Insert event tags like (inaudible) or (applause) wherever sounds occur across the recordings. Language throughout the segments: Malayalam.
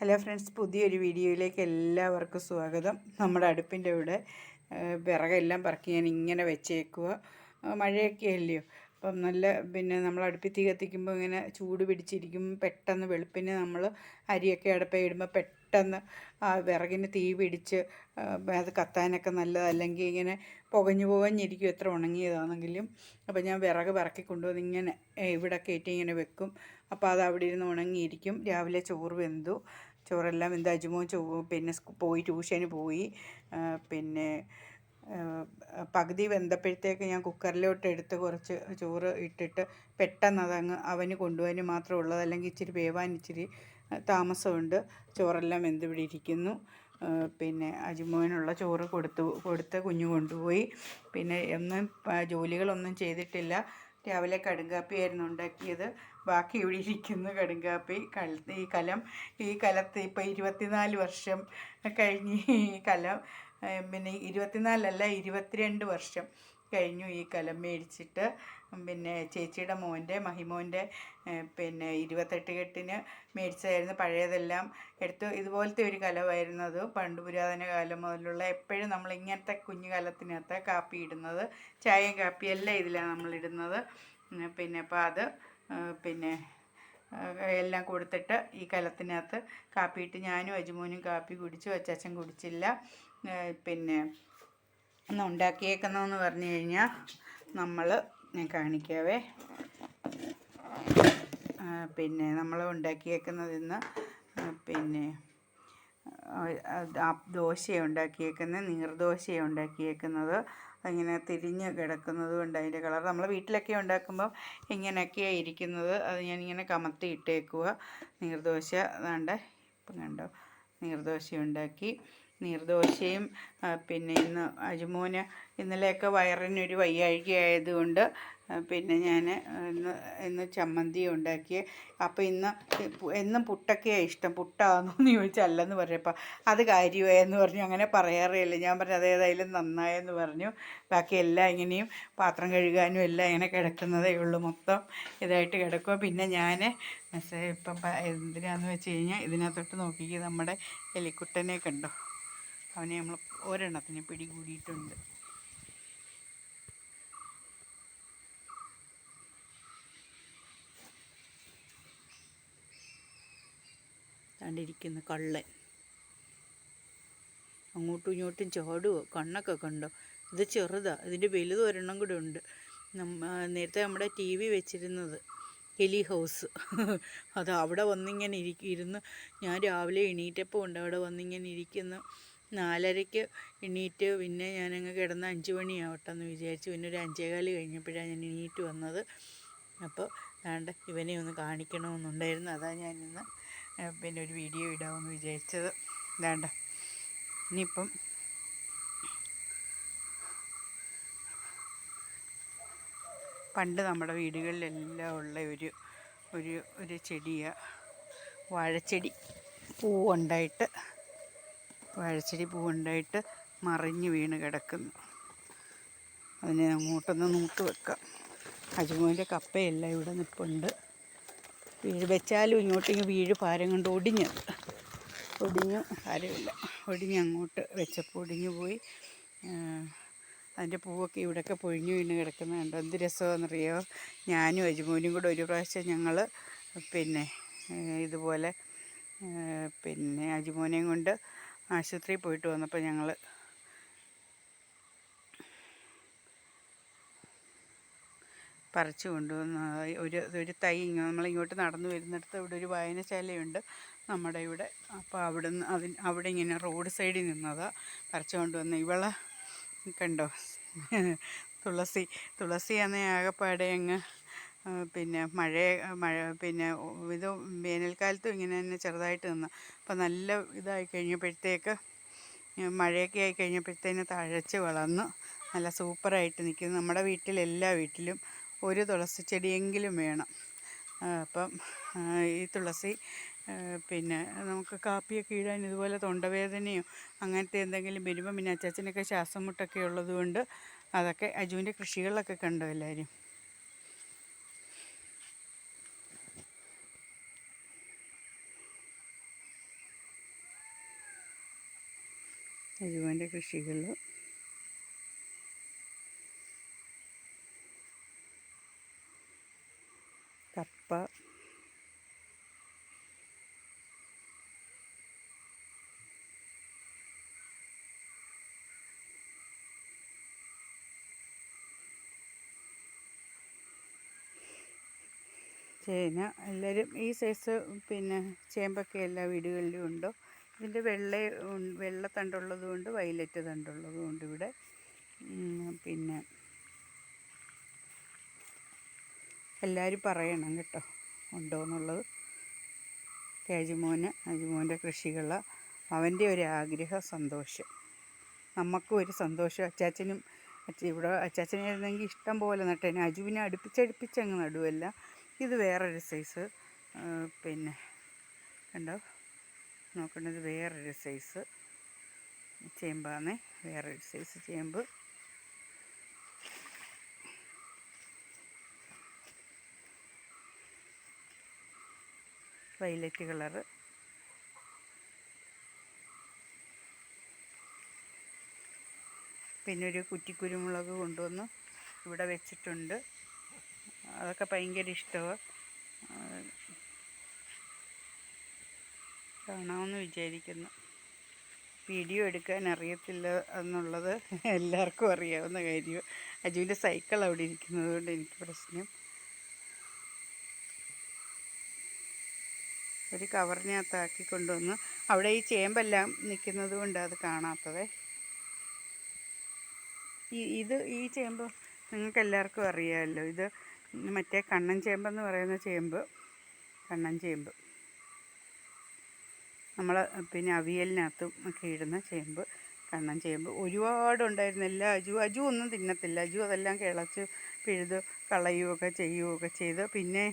ഹലോ ഫ്രണ്ട്സ് പുതിയൊരു വീഡിയോയിലേക്ക് എല്ലാവർക്കും സ്വാഗതം. നമ്മുടെ അടുപ്പിന്റെ ഇവിടെ വിറകെല്ലാം പറക്കി ഞാൻ ഇങ്ങനെ വെച്ചേക്കുക മഴയൊക്കെ അല്ലയോ? അപ്പം നല്ല പിന്നെ നമ്മൾ അടുപ്പിൽ തീ കത്തിക്കുമ്പോൾ ഇങ്ങനെ ചൂട് പിടിച്ചിരിക്കും. പെട്ടെന്ന് വെളുപ്പിന് നമ്മൾ അരിയൊക്കെ അടുപ്പിൽ ഇടുമ്പോൾ പെട്ടെന്ന് ആ വിറകിന് തീ പിടിച്ച് അത് കത്താനൊക്കെ നല്ലതല്ലെങ്കിൽ ഇങ്ങനെ പുകഞ്ഞു പുകഞ്ഞിരിക്കും. എത്ര ഉണങ്ങിയതാണെങ്കിലും. അപ്പോൾ ഞാൻ വിറക് പറക്കി കൊണ്ടുവന്ന് ഇങ്ങനെ ഇവിടെ കയറ്റി ഇങ്ങനെ വെക്കും. അപ്പോൾ അത് അവിടെ ഇരുന്ന് ഉണങ്ങിയിരിക്കും. രാവിലെ ചോറ് വെന്തു. ചോറെല്ലാം എന്താ അജുമോ ചോ പിന്നെ പോയി ട്യൂഷന് പോയി. പിന്നെ പകുതി വെന്തപ്പോഴത്തേക്ക് ഞാൻ കുക്കറിലോട്ട് എടുത്ത് കുറച്ച് ചോറ് ഇട്ടിട്ട് പെട്ടെന്ന് അതങ്ങ് അവന് കൊണ്ടുപോകാൻ മാത്രമേ ഉള്ളത് അല്ലെങ്കിൽ ഇച്ചിരി വേവാൻ ഇച്ചിരി താമസമുണ്ട്. ചോറെല്ലാം വെന്ത് ഇവിടെ ഇരിക്കുന്നു പിന്നെ അജുമോനുള്ള ചോറ് കൊടുത്തു കൊടുത്ത് കുഞ്ഞു കൊണ്ടുപോയി. പിന്നെ ഒന്നും ജോലികളൊന്നും ചെയ്തിട്ടില്ല. രാവിലെ കടുങ്കാപ്പിയായിരുന്നു ഉണ്ടാക്കിയത്. ബാക്കി ഇവിടെ ഇരിക്കുന്നു കടുങ്കാപ്പി. കൽ ഈ കലം ഈ കലത്ത് ഇപ്പോൾ ഇരുപത്തിനാല് വർഷം കഴിഞ്ഞ് ഈ കലം പിന്നെ ഇരുപത്തിനാലല്ല ഇരുപത്തിരണ്ട് വർഷം കഴിഞ്ഞു ഈ കലം മേടിച്ചിട്ട്. പിന്നെ ചേച്ചിയുടെ മോന്റെ മഹിമോന്റെ പിന്നെ ഇരുപത്തെട്ട് കെട്ടിന് മേടിച്ചതായിരുന്നു പഴയതെല്ലാം. എടുത്ത് ഇതുപോലത്തെ ഒരു കലമായിരുന്നു അത്. പണ്ട് പുരാതന കാലം മുതലുള്ള എപ്പോഴും നമ്മൾ ഇങ്ങനത്തെ കുഞ്ഞു കലത്തിനകത്ത് കാപ്പി ഇടുന്നത്. ചായയും കാപ്പിയും എല്ലാം ഇതിലാണ് നമ്മൾ ഇടുന്നത് പിന്നെ അപ്പോൾ അത് പിന്നെ എല്ലാം കൊടുത്തിട്ട് ഈ കലത്തിനകത്ത് കാപ്പിയിട്ട് ഞാനും അജുമോനും കാപ്പി കുടിച്ചു അച്ചാച്ചൻ കുടിച്ചില്ല. പിന്നെ ഒന്ന് ഉണ്ടാക്കിയേക്കുന്നതെന്ന് പറഞ്ഞു കഴിഞ്ഞാൽ നമ്മൾ ഞാൻ കാണിക്കാവേ. പിന്നെ നമ്മൾ ഉണ്ടാക്കിയേക്കുന്നത് ഇന്ന് പിന്നെ ദോശയാണ് ഉണ്ടാക്കിയേക്കുന്നത് നീർദോശയാണ് ഉണ്ടാക്കിയേക്കുന്നത്. അങ്ങനെ തിരിഞ്ഞ് കിടക്കുന്നത് കൊണ്ട് അതിന്റെ കളർ നമ്മൾ വീട്ടിലൊക്കെ ഉണ്ടാക്കുമ്പം ഇങ്ങനെയൊക്കെയാണ് ഇരിക്കുന്നത് അത് ഞാനിങ്ങനെ കമത്തി ഇട്ടേക്കുക നീർദോശ അതാണ്ട് ഇപ്പം കണ്ടോ? നീർദോശ ഉണ്ടാക്കി. നീർദോശയും പിന്നെ ഇന്ന് അജുമോന് ഇന്നലെയൊക്കെ വയറിനൊരു വയ്യാഴിക ആയതുകൊണ്ട് പിന്നെ ഞാൻ ഇന്ന് ഇന്ന് ചമ്മന്തി ഉണ്ടാക്കി. അപ്പോൾ ഇന്ന് എന്നും പുട്ടൊക്കെയാണ് ഇഷ്ടം. പുട്ടാണോ എന്ന് ചോദിച്ചാൽ അല്ലെന്ന് പറഞ്ഞപ്പോൾ അത് കാര്യമായെന്ന് പറഞ്ഞു. അങ്ങനെ പറയാറില്ല ഞാൻ പറഞ്ഞു അതേതായാലും നന്നായെന്ന് പറഞ്ഞു. ബാക്കി എല്ലാം ഇങ്ങനെയും പാത്രം കഴുകാനും എല്ലാം ഇങ്ങനെ കിടക്കുന്നതേ ഉള്ളൂ. മൊത്തം ഇതായിട്ട് കിടക്കുക പിന്നെ ഞാൻ ഇപ്പം പ- എന്തിനാന്ന് വെച്ച് കഴിഞ്ഞാൽ ഇതിനകത്തോട്ട് നോക്കിക്കുക നമ്മുടെ എലിക്കുട്ടനെ കണ്ടോ? അവനെ നമ്മൾ ഒരെണ്ണത്തിന് പിടികൂടിയിട്ടുണ്ട്. കണ്ടിരിക്കുന്ന കള്ളൻ. അങ്ങോട്ടും ഇങ്ങോട്ടും ചാടുവോ? കണ്ണൊക്കെ കണ്ടോ? ഇത് ചെറുതാ. ഇതിന്റെ വലുത് ഒരെണ്ണം കൂടെ ഉണ്ട്. നേരത്തെ നമ്മുടെ ടി വി വെച്ചിരുന്നത് എലി ഹൗസ്. അത് അവിടെ വന്നിങ്ങനെ ഇരിക്കും ഇരുന്ന് ഞാൻ രാവിലെ എണീറ്റപ്പോൾ ഉണ്ട്. അവിടെ വന്നിങ്ങനെ ഇരിക്കുന്നു നാലരയ്ക്ക് എണീറ്റ് പിന്നെ ഞാനങ്ങ് കിടന്ന് അഞ്ച് മണിയാവട്ടെ എന്ന് വിചാരിച്ചു പിന്നെ ഒരു അഞ്ചേകാൽ കഴിഞ്ഞപ്പോഴാണ് ഞാൻ എണീറ്റ് വന്നത്. അപ്പോൾ വേണ്ട ഇവനെ ഒന്ന് കാണിക്കണമെന്നുണ്ടായിരുന്നു. അതാണ് ഞാനിന്ന് ഇന്ന് പിന്നെ ഒരു വീഡിയോ ഇടാമെന്ന് വിചാരിച്ചത്. വേണ്ട ഇനിയിപ്പം പണ്ട് നമ്മുടെ വീടുകളിലെല്ലാം ഉള്ള ഒരു ഒരു ഒരു ചെടിയാണ് വാഴച്ചെടി പൂവുണ്ടായിട്ട് വാഴച്ചെടി പൂവുണ്ടായിട്ട് മറിഞ്ഞ് വീണ് കിടക്കുന്നു. അതിനെ അങ്ങോട്ടൊന്ന് നൂട്ട് വെക്കാം. അജുമോന്റെ കപ്പയെല്ലാം ഇവിടെ നിൽപ്പുണ്ട് വീഴ് വെച്ചാലും ഇങ്ങോട്ടേക്ക് വീഴ് ഭാരം കൊണ്ട് ഒടിഞ്ഞത് ഒടിഞ്ഞു കാര്യമില്ല ഒടിഞ്ഞ് അങ്ങോട്ട് വെച്ചപ്പോൾ ഒടിഞ്ഞു പോയി. അതിന്റെ പൂവൊക്കെ ഇവിടെയൊക്കെ പൊഴിഞ്ഞു വീണ് കിടക്കുന്നുണ്ട് എന്ത് രസമാണെന്നറിയോ? ഞാനും അജുമോനും കൂടെ ഒരു പ്രാവശ്യം ഞങ്ങൾ പിന്നെ ഇതുപോലെ പിന്നെ അജുമോനെയും കൊണ്ട് ആശുപത്രിയിൽ പോയിട്ട് വന്നപ്പോൾ ഞങ്ങൾ പറിച്ചു കൊണ്ടുവന്ന ഒരു ഒരു തൈ നമ്മളിങ്ങോട്ട് നടന്നു വരുന്നിടത്ത് ഇവിടെ ഒരു വായനശാലയുണ്ട് നമ്മുടെ ഇവിടെ. അപ്പോൾ അവിടുന്ന് അതിന് അവിടെ ഇങ്ങനെ റോഡ് സൈഡിൽ നിന്നതാ പറിച്ചു കൊണ്ടുവന്ന്. ഇവളെ കണ്ടോ? തുളസി തുളസി എന്ന ആകപ്പാടെ അങ്ങ് പിന്നെ മഴ മഴ പിന്നെ ഇത് വേനൽക്കാലത്തും ഇങ്ങനെ തന്നെ ചെറുതായിട്ട് നിന്ന്. അപ്പോൾ നല്ല ഇതായി കഴിഞ്ഞപ്പോഴത്തേക്ക് മഴയൊക്കെ ആയി കഴിഞ്ഞപ്പോഴത്തേന് തഴച്ച് വളർന്നു. നല്ല സൂപ്പറായിട്ട് നിൽക്കുന്നു. നമ്മുടെ വീട്ടിൽ എല്ലാ വീട്ടിലും ഒരു തുളസി ചെടിയെങ്കിലും വേണം. അപ്പം ഈ തുളസി പിന്നെ നമുക്ക് കാപ്പിയൊക്കെ ഇടാൻ ഇതുപോലെ തൊണ്ടവേദനയോ അങ്ങനത്തെ എന്തെങ്കിലും വരുമ്പം പിന്നെ അച്ചാച്ചനൊക്കെ ശ്വാസം മുട്ടൊക്കെ ഉള്ളതുകൊണ്ട് അതൊക്കെ അജുവിന്റെ കൃഷികളിലൊക്കെ കണ്ടു എല്ലാവരും. അജുവാന്റെ കൃഷികൾ കപ്പ. ചേന. എല്ലാവരും ഈ സൈസ് പിന്നെ ചേമ്പൊക്കെ എല്ലാ വീടുകളിലും ഉണ്ടോ? ഇതിന്റെ വെള്ള ഉം- വെള്ള തണ്ടുള്ളതും ഉണ്ട് വയലറ്റ് തണ്ടുള്ളതും ഉണ്ട് ഇവിടെ പിന്നെ എല്ലാവരും പറയണം കേട്ടോ ഉണ്ടോ എന്നുള്ളത്. അജുമോന് അജുമോന്റെ കൃഷികള അവന്റെ ഒരു ആഗ്രഹ സന്തോഷം. നമുക്കും ഒരു സന്തോഷം. അച്ചാച്ചനും ഇവിടെ അച്ചാച്ചനായിരുന്നെങ്കിൽ ഇഷ്ടം പോലെ നട്ടേനെ. അജുവിനെ അടുപ്പിച്ചടുപ്പിച്ചങ്ങ് നടുവല്ല. ഇത് വേറൊരു സൈസ് പിന്നെ കണ്ടോ? നോക്കേണ്ടത് വേറൊരു സൈസ് ചേമ്പാണ് വേറൊരു സൈസ് ചേമ്പ്. വൈലറ്റ് കളറ് പിന്നെ ഒരു കുറ്റിക്കുരുമുളക് കൊണ്ടുവന്ന്. ഇവിടെ വെച്ചിട്ടുണ്ട്. അതൊക്കെ ഭയങ്കര ഇഷ്ടമാണ് കാണാമെന്ന് വിചാരിക്കുന്നു. വീഡിയോ എടുക്കാൻ അറിയത്തില്ല എന്നുള്ളത് എല്ലാവർക്കും അറിയാവുന്ന കാര്യം അജുവിന്റെ സൈക്കിൾ അവിടെ ഇരിക്കുന്നത് കൊണ്ട് എനിക്ക് പ്രശ്നം. ഒരു കവറിനകത്താക്കി കൊണ്ടുവന്ന് അവിടെ ഈ ചേമ്പെല്ലാം നിൽക്കുന്നത് കൊണ്ട് അത് കാണാത്തതേ. ഈ ഇത് ഈ ചേമ്പ് നിങ്ങൾക്ക് എല്ലാവർക്കും അറിയാമല്ലോ. ഇത് മറ്റേ കണ്ണൻ ചേമ്പെന്ന് പറയുന്ന ചേമ്പ് കണ്ണൻ ചേമ്പ്. നമ്മൾ പിന്നെ അവിയലിനകത്തും ഒക്കെ ഇടുന്ന ചേമ്പ് കണ്ണൻ ചേമ്പ്. ഒരുപാടുണ്ടായിരുന്നു. എല്ലാ അജു അജു ഒന്നും തിന്നത്തില്ല. അജു അതെല്ലാം കിളച്ച് പിഴുത് കളയുകയൊക്കെ ചെയ്യുകയൊക്കെ ചെയ്ത്. പിന്നെ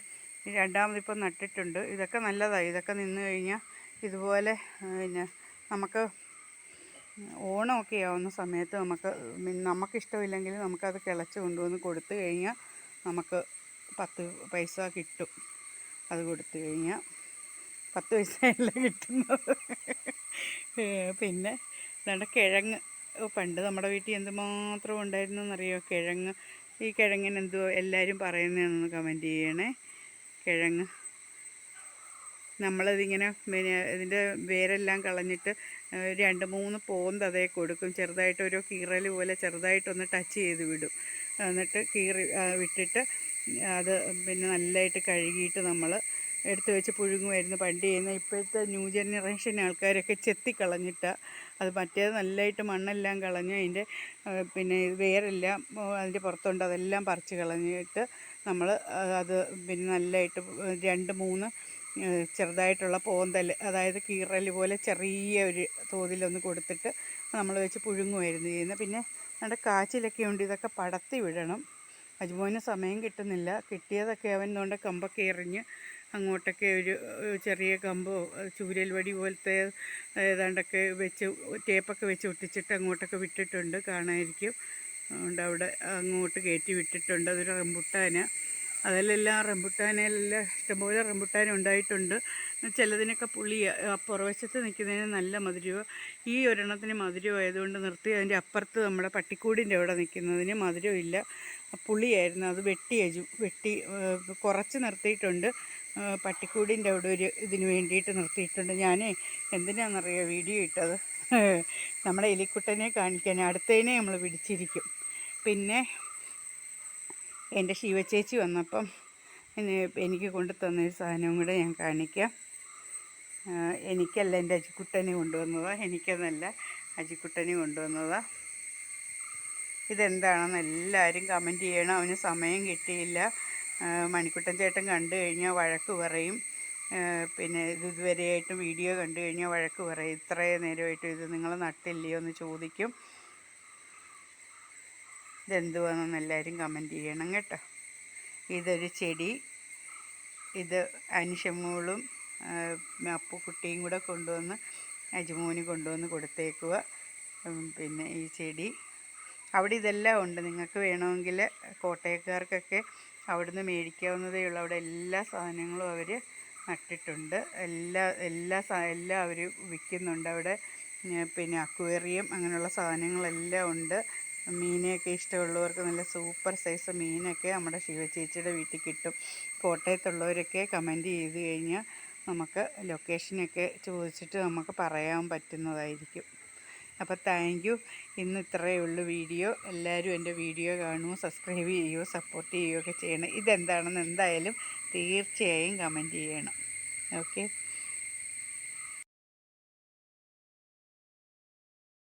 രണ്ടാമത് രണ്ടാമതിപ്പം നട്ടിട്ടുണ്ട്. ഇതൊക്കെ നല്ലതാണ് ഇതൊക്കെ നിന്ന് കഴിഞ്ഞാൽ ഇതുപോലെ പിന്നെ നമുക്ക് ഓണമൊക്കെ ആവുന്ന സമയത്ത് നമുക്ക് നമുക്കിഷ്ടമില്ലെങ്കിൽ നമുക്കത് കിളച്ച് കൊണ്ടുവന്ന് കൊടുത്തു കഴിഞ്ഞാൽ നമുക്ക് പത്ത് പൈസ കിട്ടും. അത് കൊടുത്തു കഴിഞ്ഞാൽ പത്ത് പൈസയല്ല കിട്ടുന്നത്. പിന്നെ ഇതാണ്ട് കിഴങ്ങ്. പണ്ട് നമ്മുടെ വീട്ടിൽ എന്തുമാത്രം ഉണ്ടായിരുന്നു എന്നറിയോ കിഴങ്ങ്. ഈ കിഴങ്ങിന് എന്തോ എല്ലാവരും പറയുന്നതെന്ന് കമന്റ് ചെയ്യണേ. കിഴങ്ങ്. നമ്മളതിങ്ങനെ പിന്നെ ഇതിന്റെ വേരെല്ലാം കളഞ്ഞിട്ട് രണ്ട് മൂന്ന് പോന്ത് അതേ കൊടുക്കും. ചെറുതായിട്ട് ഓരോ കീറൽ പോലെ ചെറുതായിട്ടൊന്ന് ടച്ച് ചെയ്ത് വിടും. എന്നിട്ട് കീറി വിട്ടിട്ട് അത് പിന്നെ നല്ലതായിട്ട് കഴുകിയിട്ട് നമ്മൾ എടുത്ത് വെച്ച് പുഴുങ്ങുമായിരുന്നു. പണ്ട് ചെയ്യുന്ന ഇപ്പോഴത്തെ ന്യൂ ജനറേഷൻ ആൾക്കാരൊക്കെ ചെത്തിക്കളഞ്ഞിട്ട്. അത് മറ്റേത് നല്ലതായിട്ട് മണ്ണെല്ലാം കളഞ്ഞ് അതിന്റെ പിന്നെ വേരെല്ലാം അതിന്റെ പുറത്തുണ്ട് അതെല്ലാം പറിച്ച് കളഞ്ഞിട്ട് നമ്മൾ അത് പിന്നെ നല്ലതായിട്ട് രണ്ട് മൂന്ന് ചെറുതായിട്ടുള്ള പോന്തൽ അതായത് കീറൽ പോലെ ചെറിയ ഒരു തോതിലൊന്ന് കൊടുത്തിട്ട് നമ്മൾ വെച്ച് പുഴുങ്ങുമായിരുന്നു ചെയ്യുന്നത്. പിന്നെ നമ്മുടെ കാച്ചിലൊക്കെ ഉണ്ട് ഇതൊക്കെ പടത്തി വിടണം. അജുമോന് സമയം കിട്ടുന്നില്ല. കിട്ടിയതൊക്കെ അവൻ കൊണ്ട് കമ്പൊക്കെ എറിഞ്ഞ് അങ്ങോട്ടൊക്കെ ഒരു ചെറിയ കമ്പോ ചൂരൽ വടി പോലത്തെ ഏതാണ്ടൊക്കെ വെച്ച് ടേപ്പൊക്കെ വെച്ച് ഒട്ടിച്ചിട്ട് അങ്ങോട്ടൊക്കെ വിട്ടിട്ടുണ്ട് കാണാതിരിക്കും അതുകൊണ്ട് അവിടെ അങ്ങോട്ട് കയറ്റി വിട്ടിട്ടുണ്ട്. അതൊരു റംബുട്ടാന്. അതിലെല്ലാം റംബുട്ടാനെല്ലാം ഇഷ്ടംപോലെ റംബുട്ടാൻ ഉണ്ടായിട്ടുണ്ട്. ചിലതിനൊക്കെ പുളി പുറവശത്ത് നിൽക്കുന്നതിന് നല്ല മധുരവും ഈ ഒരെണ്ണത്തിന് മധുരമായതുകൊണ്ട് നിർത്തി അതിന്റെ അപ്പുറത്ത് നമ്മുടെ പട്ടിക്കൂടിന്റെ അവിടെ നിൽക്കുന്നതിന് മധുരമില്ല. പുളിയായിരുന്നു. അത് വെട്ടി വെട്ടി കുറച്ച് നിർത്തിയിട്ടുണ്ട്. പട്ടിക്കൂടിന്റെ അവിടെ ഒരു ഇതിന് വേണ്ടിയിട്ട് നിർത്തിയിട്ടുണ്ട്. ഞാൻ എന്തിനാണെന്നറിയോ വീഡിയോ ഇട്ടത്? (laughs) നമ്മളെ എലിക്കുട്ടനെ കാണിക്കാൻ അടുത്തതിനെ നമ്മൾ പിടിച്ചിരിക്കും പിന്നെ എന്റെ ശിവചേച്ചി വന്നപ്പം എനിക്ക് കൊണ്ടു തന്നൊരു സാധനവും കൂടെ ഞാൻ കാണിക്കാം. എനിക്കല്ല എന്റെ അജിക്കുട്ടനെ കൊണ്ടുവന്നതാണ് എനിക്കെന്നല്ല അജിക്കുട്ടനെ കൊണ്ടുവന്നതാണ് ഇതെന്താണെന്ന് എല്ലാവരും കമന്റ് ചെയ്യണം. അവന് സമയം കിട്ടിയില്ല. മണിക്കുട്ടൻ ചേട്ടൻ കണ്ടു കഴിഞ്ഞാൽ വഴക്ക് പറയും. പിന്നെ ഇത് ഇതുവരെയായിട്ടും വീഡിയോ കണ്ടു കഴിഞ്ഞാൽ വഴക്ക് പറയും. ഇത്രയും നേരമായിട്ടും ഇത് നിങ്ങൾ നട്ടില്ലയോ എന്ന് ചോദിക്കും. ഇതെന്തുവാണെന്ന് എല്ലാവരും കമന്റ് ചെയ്യണം കേട്ടോ. ഇതൊരു ചെടി. ഇത് അനിഷമോളും അപ്പുക്കുട്ടിയും കൂടെ കൊണ്ടുവന്ന് അജുമോന് കൊണ്ടുവന്ന് കൊടുത്തേക്കുക പിന്നെ ഈ ചെടി. അവിടെ ഇതെല്ലാം ഉണ്ട്. നിങ്ങൾക്ക് വേണമെങ്കിൽ കോട്ടയക്കാർക്കൊക്കെ അവിടുന്ന് മേടിക്കാവുന്നതേ ഉള്ളൂ. അവിടെ എല്ലാ സാധനങ്ങളും അവർ നട്ടിട്ടുണ്ട്. എല്ലാ എല്ലാ എല്ലാം അവർ വിൽക്കുന്നുണ്ട്. അവിടെ പിന്നെ അക്വേറിയം അങ്ങനെയുള്ള സാധനങ്ങളെല്ലാം ഉണ്ട്. മീനെയൊക്കെ ഇഷ്ടമുള്ളവർക്ക് നല്ല സൂപ്പർ സൈസ് മീനൊക്കെ നമ്മുടെ ശിവചേച്ചിയുടെ വീട്ടിൽ കിട്ടും. കോട്ടയത്തുള്ളവരൊക്കെ കമന്റ് ചെയ്ത് കഴിഞ്ഞാൽ നമുക്ക് ലൊക്കേഷനൊക്കെ ചോദിച്ചിട്ട് നമുക്ക് പറയാൻ പറ്റുന്നതായിരിക്കും. അപ്പോൾ താങ്ക് യു ഇന്ന് ഇത്രയേ ഉള്ളൂ വീഡിയോ. എല്ലാവരും എന്റെ വീഡിയോ കാണൂ സബ്സ്ക്രൈബ് ചെയ്യൂ സപ്പോർട്ട് ചെയ്യുകയോ ഒക്കെ ചെയ്യണം. ഇതെന്താണെന്ന് എന്തായാലും തീർച്ചയായും കമന്റ് ചെയ്യണം. ഓക്കെ